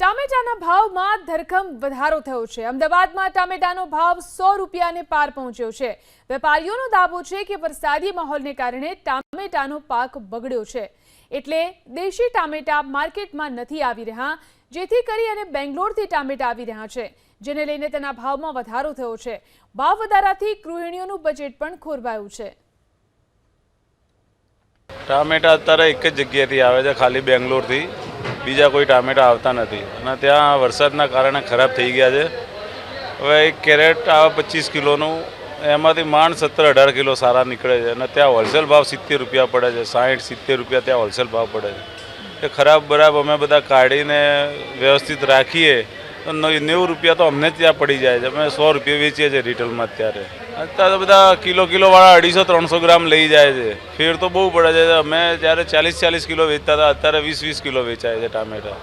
ટામેટાના ભાવમાં ધરખમ વધારો થયો છે. અમદાવાદમાં ટામેટાનો ભાવ સો રૂપિયાને પાર પહોંચ્યો છે. વેપારીઓનો દાવો છે કે વરસાદી માહોલને કારણે ટામેટાનો પાક બગડ્યો છે. એટલે દેશી ટામેટા માર્કેટમાં નથી આવી રહ્યા, જેથી કરી અને બેંગ્લોરથી ટામેટા આવી રહ્યા છે, જેને લઈને તેના ભાવમાં વધારો થયો છે. ભાવ વધારાથી ગૃહિણીઓનું બજેટ પણ ખોરવાયું છે. ટામેટા અત્યારે એક જ જગ્યાએથી આવે છે, ખાલી બેંગ્લોરથી. બીજા કોઈ ટામેટા આવતા નથી. અને ત્યાં વરસાદના કારણે ખરાબ થઈ ગયા છે. હવે એક કેરેટ આવે પચીસ કિલોનું, એમાંથી માંડ સત્તર અઢાર કિલો સારા નીકળે છે. અને ત્યાં હોલસેલ ભાવ સિત્તેર રૂપિયા પડે છે સાઠ સિત્તેર રૂપિયા ત્યાં હોલસેલ ભાવ પડે છે. એ ખરાબ બરાબ અમે બધા કાઢીને વ્યવસ્થિત રાખીએ. તો નેવું રૂપિયા તો અમને ત્યાં પડી જાય છે. અમે સો રૂપિયા વેચીએ છીએ રિટેલમાં અત્યારે. અત્યારે બધા કિલો કિલોવાળા અઢીસો, ત્રણસો ગ્રામ લઈ જાય છે. ફેર તો બહુ પડે છે. અમે જ્યારે ચાલીસ ચાલીસ કિલો વેચતા હતા, અત્યારે વીસ વીસ કિલો વેચાય છે ટામેટા.